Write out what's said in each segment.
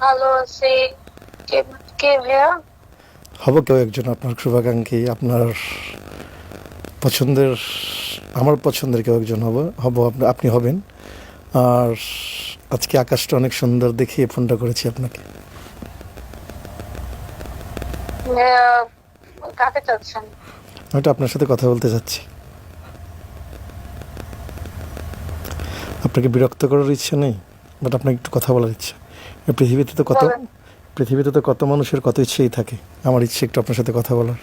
ভালো আছি। কে কে ভাইয়া? হব কেউ একজন আপনার শুভাকাঙ্ক্ষী আপনার পছন্দের আমার পছন্দের কেউ একজন হব হব আপনি- হবেন। আর আজকে আকাশটা অনেক সুন্দর দেখে ফোনটা করেছি আপনাকে। ভাইয়া কাকে চাচ্ছেন? আমি তো আপনার সাথে কথা বলতে চাচ্ছি। আপনাকে বিরক্ত করার ইচ্ছা নেই বাট আপনাকে একটু কথা বলার ইচ্ছা। পৃথিবীতে তো কত পৃথিবীতে তো কত মানুষের কত ইচ্ছেই থাকে। আমার ইচ্ছে একটু আপনার সাথে কথা বলার।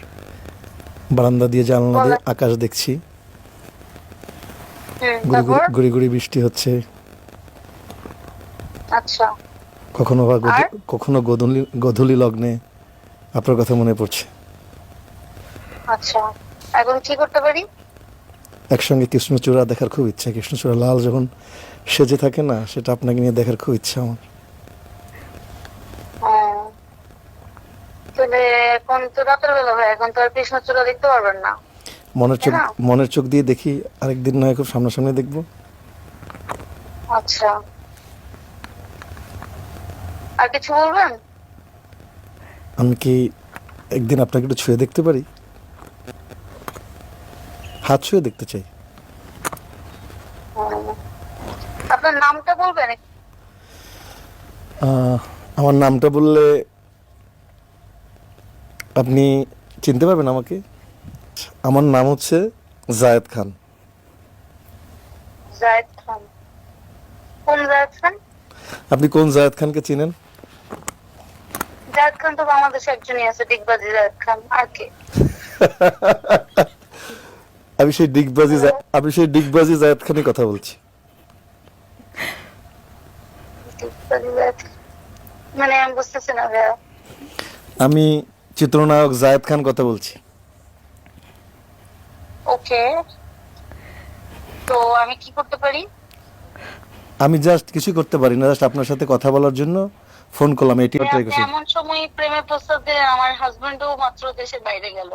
বারান্দা দিয়ে জানলা দিয়ে আকাশ দেখছি। গুড়ি গুড়ি- গুড়ি বৃষ্টি হচ্ছে। আচ্ছা। কখনো বা কখনো গধূলি গধূলি লগ্নে আপনার কথা মনে পড়ছে। আচ্ছা। এখন কি করতে পারি? একসঙ্গে কৃষ্ণচূড়া দেখার খুব ইচ্ছা। কৃষ্ণচূড়া লাল যখন সেজে থাকে না সেটা আপনাকে নিয়ে দেখার খুব ইচ্ছা আমার। এখন তো রাতের বেলা ভাই এখন তো আর কৃষ্ণচূড়া দেখতে পারবেন না। মনের চোখ মনের চোখ দিয়ে দেখি আরেকদিন নয় খুব সামনাসামনি দেখব। আচ্ছা। আর কিছু বলবেন? আমি কি একদিন আপনাকে একটু ছুঁয়ে দেখতে পারি? হাত ছুঁয়ে দেখতে চাই। আপনার নামটা বলবেন? আমার নামটা বললে আপনি চিনতে পারবেন আমাকে? আমার নাম হচ্ছে জায়েদ খান। জায়েদ খান। কোন জায়েদ খান? আপনি কোন জায়েদ খানকে চিনেন? জায়েদ খান তো বাংলাদেশে একজনই আছে ডিগবাজি জায়েদ খান। আর কে? আমি সেই ডিগবাজি আমি সেই ডিগবাজি জায়েদ খানের কথা বলছি। মানে আমি বুঝতেছি না ভাইয়া। আমি চিত্রনায়ক জায়েদ খান কথা বলছি। ওকে। তো আমি কি করতে পারি? আমি জাস্ট কিছু করতে পারি না জাস্ট আপনার সাথে কথা বলার জন্য ফোন করলাম এটি ট্রাই করছি। এমন সময় প্রেমে প্রস্তাব দিলেন আমার হাজবেন্ডও মাত্র দেশের বাইরে গেল।